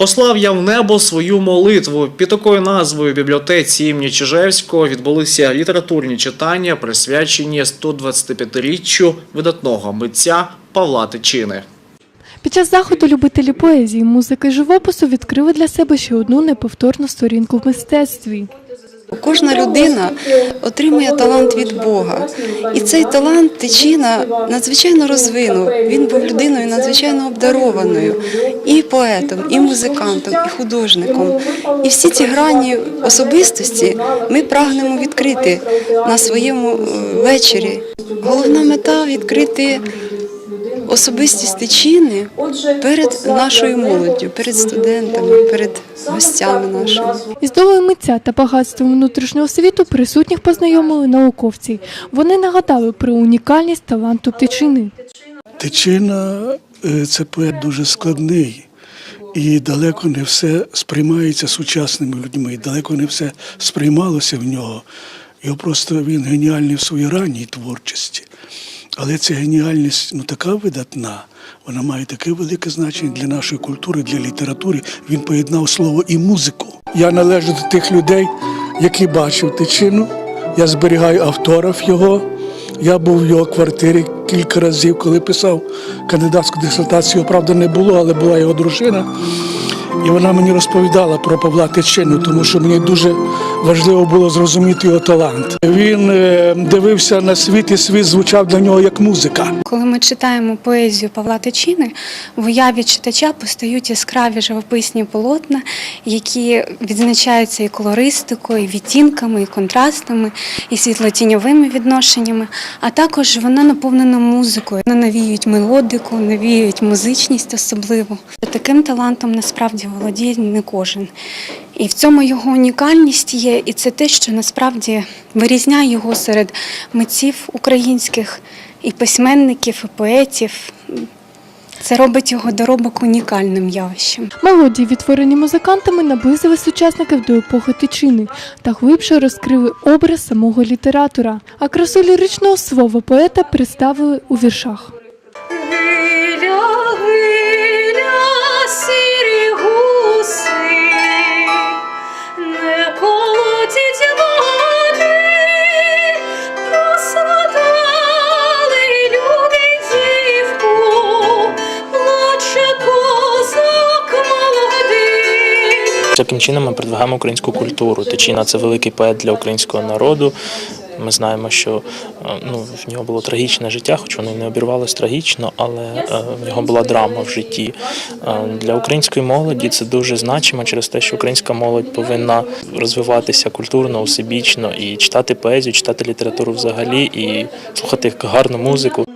Послав я в небо свою молитву. Під такою назвою бібліотеці імені Чижевського відбулися літературні читання, присвячені 125-річчю видатного митця Павла Тичини. Під час заходу любителі поезії, музики живопису відкрили для себе ще одну неповторну сторінку в мистецтві. Кожна людина отримує талант від Бога, і цей талант Тичина надзвичайно розвинув. Він був людиною надзвичайно обдарованою, і поетом, і музикантом, і художником. І всі ці грані особистості ми прагнемо відкрити на своєму е, вечорі. Головна мета відкрити особистість Тичини перед нашою молоддю, перед студентами, перед гостями нашими. Із долею митця та багатством внутрішнього світу присутніх познайомили науковці. Вони нагадали про унікальність таланту птичини. Тичина е, це поет дуже складний, і далеко не все сприймається сучасними людьми, далеко не все сприймалося в нього. Його просто він геніальний в своїй ранній творчості. Але ця геніальність ну така видатна, вона має таке велике значення для нашої культури, для літератури. Він поєднав слово і музику. Я належу до тих людей, які бачив тичину. Я зберігаю автограф його. Я був в його квартирі кілька разів, коли писав кандидатську дисертацію. Правда, не було, але була його дружина. І вона мені розповідала про Павла Тичину, тому що мені дуже важливо було зрозуміти його талант. Він е, дивився на світ, і світ звучав для нього як музика. Коли ми читаємо поезію Павла Тичини, в уяві читача постають яскраві живописні полотна, які відзначаються і колористикою, і відтінками, і контрастами, і світлотіньовими відношеннями, а також вона наповнена музикою, вона навіюють мелодику, навіюють музичність особливо. Таким талантом насправді володіє не кожен. І в цьому його унікальність є, і це те, що насправді вирізняє його серед митців українських і письменників, і поетів. Це робить його доробок унікальним явищем. Мелодії, відтворені музикантами, наблизили сучасників до епохи тичини та глибше розкрили образ самого літератора. А красу ліричного слова поета представили у віршах. Таким чином ми продвигаємо українську культуру. Тичина це великий поет для українського народу. Ми знаємо, що е, ну, в нього було трагічне життя, хоч воно не обірвалося трагічно, але е, в нього була драма в житті. Е, Для української молоді це дуже значимо через те, що українська молодь повинна розвиватися культурно, усебічно і читати поезію, читати літературу взагалі, і слухати гарну музику.